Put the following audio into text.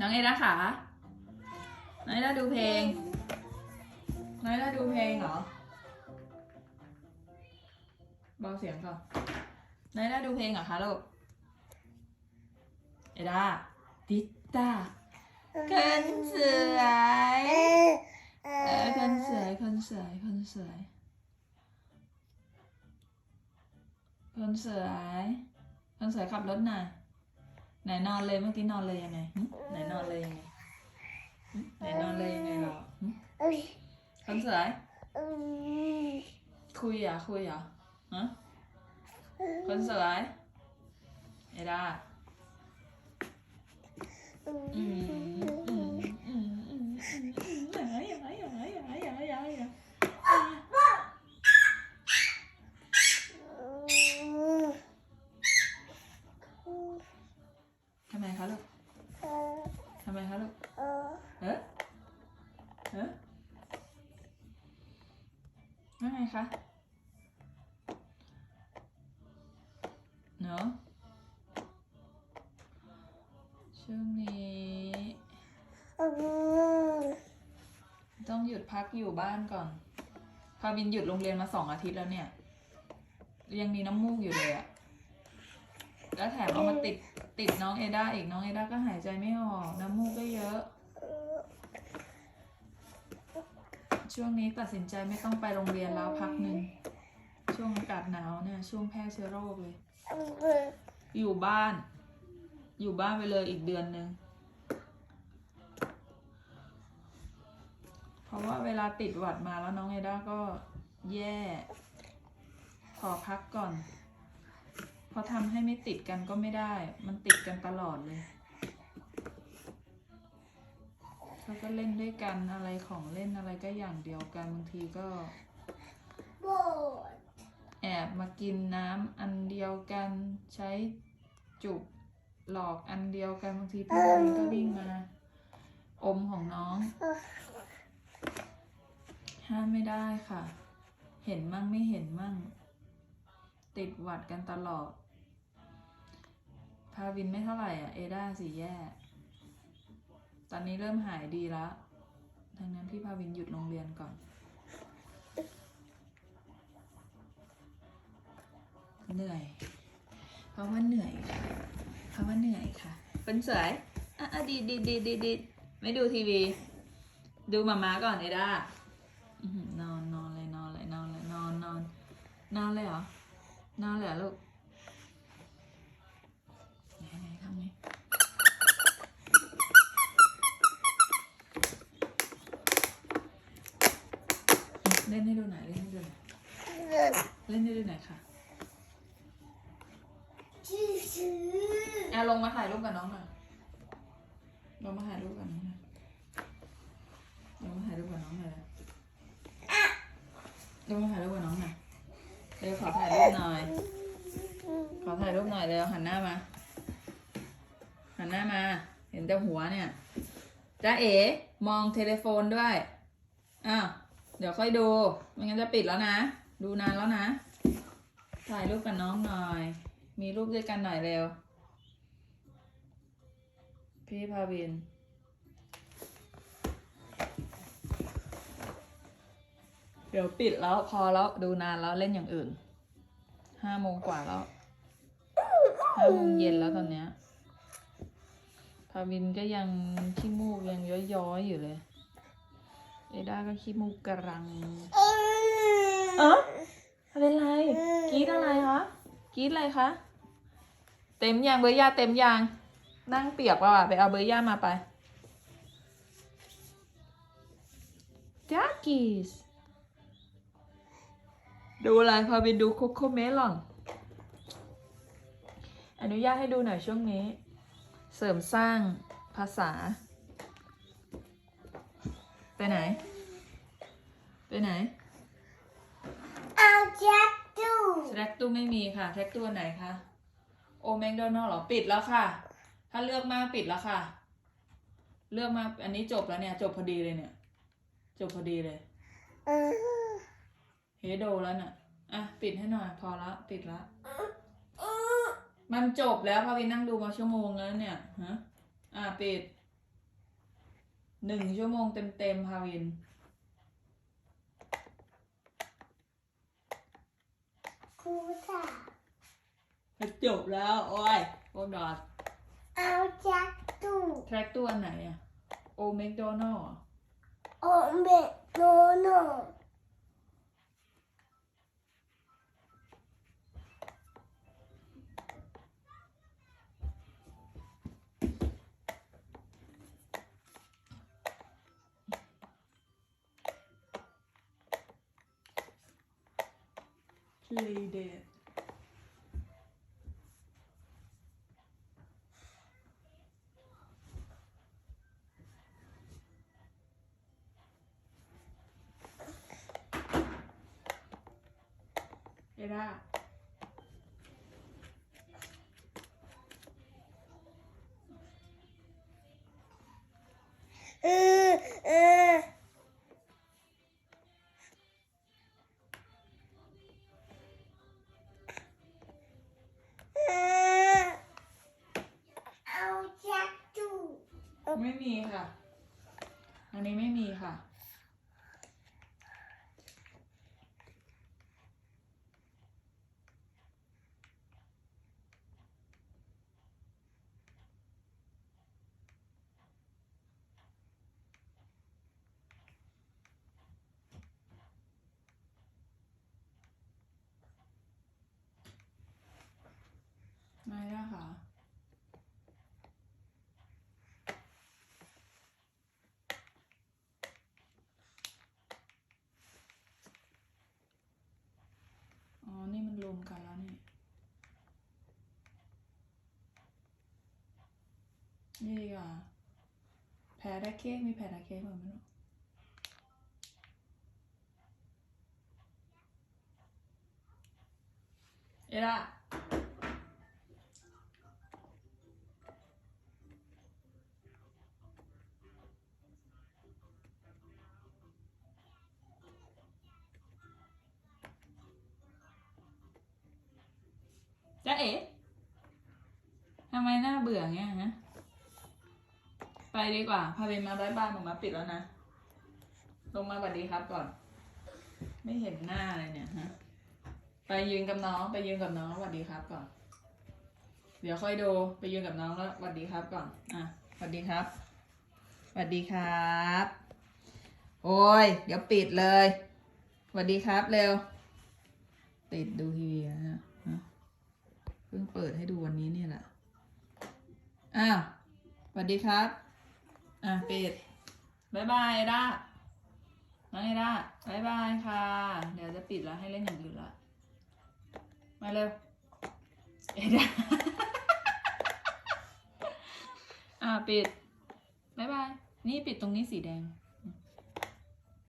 น้องเอด้าขาน้องเอด้าดูเพลง น้องเอด้าดูเพลงเหรอ เบาเสียงก่อนน้องเอด้าดูเพลงเหรอคะลูก เอด้าติตตาคนสวย เออคนสวย คนสวย คนสวย คนสวย คนสวยขับรถหน่อย ไหนนอนเลยเมื่อกี้นอนเลยยังไงหึไหนนอนเลยยังไงหึไหนนอนเลยยังไงหรอหึคนสวยคุยเหรอะคุยเหรอะฮะคนสวยเอด้าอืมอืมอืมอืมอืมอืมอย่าอย่าอย่าอย่าอย่าอย่าอย่าทำไมคะลูกทำไมคะลูกเอ๊ะเอ๊ะว่าไง คะเนาะช่วงนี้ ต้องหยุดพักอยู่บ้านก่อนพาบินหยุดโรงเรียนมาสองอาทิตย์แล้วเนี่ย ยังมีน้ำมูกอยู่เลยอะแล้วแถมเอามาติดติดน้องเอด้าอีกน้องเอด้าก็หายใจไม่ออก น้ำมูกก็เยอะ ช่วงนี้ตัดสินใจไม่ต้องไปโรงเรียนแล้วพักหนึ่งช่วงอากาศหนาวเนี่ย ช่วงแพร่เชื้อโรคเลย อยู่บ้าน อยู่บ้านไปเลยอีกเดือนหนึ่งเพราะว่าเวลาติดหวัดมาแล้วน้องเอด้าก็แย่ ขอพักก่อน เพราะทำให้ไม่ติดกันก็ไม่ได้ มันติดกันตลอดเลย เขาก็เล่นด้วยกันอะไรของเล่นอะไรก็อย่างเดียวกันบางทีก็ แอบมากินน้ำอันเดียวกันใช้จุบหลอกอันเดียวกันบางทีพี่บอลก็วิ่งมา อมของน้อง ห้ามไม่ได้ค่ะ เห็นมั่งไม่เห็นมั่ง ติดหวัดกันตลอดพาวินไม่เท่าไหร่อะ เอด้าสิแย่ ตอนนี้เริ่มหายดีแล้วดังนั้นพี่พาวินหยุดโรงเรียนก่อนเหนื่อย เพราะว่าเหนื่อยค่ะ เพราะว่าเหนื่อยค่ะเป็นสวยอะดีดีดีดีดีไม่ดูทีวี ดูมาม่าก่อนเอด้านอนนอนเลยนอนเลยนอนเลยนอนนอนนอนเลยเหรอนอนเลยเหรอลูกไหนไหนทำไงเล่นให้ดูหน่อยเล่นให้ดูหน่อยเล่นให้ดูหน่อยค่ะอะลงมาถ่ายรูปกับน้องหน่อยลงมาถ่ายรูปกับน้องหน่อยลงมาถ่ายรูปกับน้องหน่อยเลยลงมาถ่ายรูปกับน้องหน่อยเร็วขอถ่ายรูปหน่อย ขอถ่ายรูปหน่อยเร็วหันหน้ามา หันหน้ามา เห็นแต่หัวเนี่ยจ้าเอ๋มองเทเลโฟนด้วย อ้าว เดี๋ยวค่อยดู ไม่งั้นจะปิดแล้วนะ ดูนานแล้วนะ ถ่ายรูปกับน้องหน่อย มีรูปด้วยกันหน่อยเร็ว พี่พาวิน เดี๋ยวปิดแล้วพอแล้วดูนานแล้วเล่นอย่างอื่น ห้าโมงกว่าแล้ว ห้าโมงเย็นแล้วตอนเนี้ยพาวินก็ยังขี้มูกยังย้อยๆอยู่เลย เอด้าก็ขี้มูกกระรัง เออเป็นไรกรีดอะไรคะกรีดอะไรคะ เต็มยางเบอร์ย่าเต็มยาง นั่งเปียกป่ะวะไปเอาเบอร์ย่ามาไปจักกี้สดูอะไรพาวินดูโคโคเมลอน อนุญาตให้ดูหน่อยช่วงนี้ เสริมสร้างภาษา ไปไหน ไปไหนเอาแจ็คดูแท็กตู้ไม่มีค่ะแท็กตู้อันไหนคะโอแมคโดนัลล์เหรอปิดแล้วค่ะ ถ้าเลือกมากปิดแล้วค่ะ เลือกมาอันนี้จบแล้วเนี่ย จบพอดีเลยเนี่ย จบพอดีเลยเออเฮโดแล้วน่ะอะปิดให้หน่อยพอละปิดละมันจบแล้วพาวินนั่งดูมาชั่วโมงแล้วเนี่ยฮะอะปิด หนึ่งชั่วโมงเต็มๆพาวิน ครูค่ะจะจบแล้ว โอ้ยพวกดอทเอาจักตูแทร็กตัวไหนอะโอเมกโดนัลโอเบะโนโน พลีเดทเอ ไม่มีค่ะ อันนี้ไม่มีค่ะ ไม่ได้ค่ะ อ๋อ นี่มันรวมกันแล้วนี่ นี่ดีกว่า แพ้ได้เค้กมีแพ้ได้เค้กเหมือนไม่รู้เอล่าจ๊ะเอ๋ทำไมหน้าเบื่อเงี้ยฮะ ดีกว่า พาเบนมาบายบายหนูมาปิดแล้วนะ ลงมาสวัสดีครับก่อน ไม่เห็นหน้าเลยเนี่ยฮะ ไปยืนกับน้อง ไปยืนกับน้องสวัสดีครับก่อน เดี๋ยวค่อยดูไปยืนกับน้องแล้วสวัสดีครับก่อน อะสวัสดีครับสวัสดีครับ โอ้ย เดี๋ยวปิดเลยสวัสดีครับเร็ว ติดดูทีวีนะฮะฮะเพิ่งเปิดให้ดูวันนี้เนี่ยแหละ อ้าวสวัสดีครับ อะปิดบายบายเอด้าน้องเอด้าบายบายค่ะ เดี๋ยวจะปิดแล้วให้เล่นอย่างอื่นละมาเร็ว เอด้าอะปิดบายบาย นี่ปิดตรงนี้สีแดง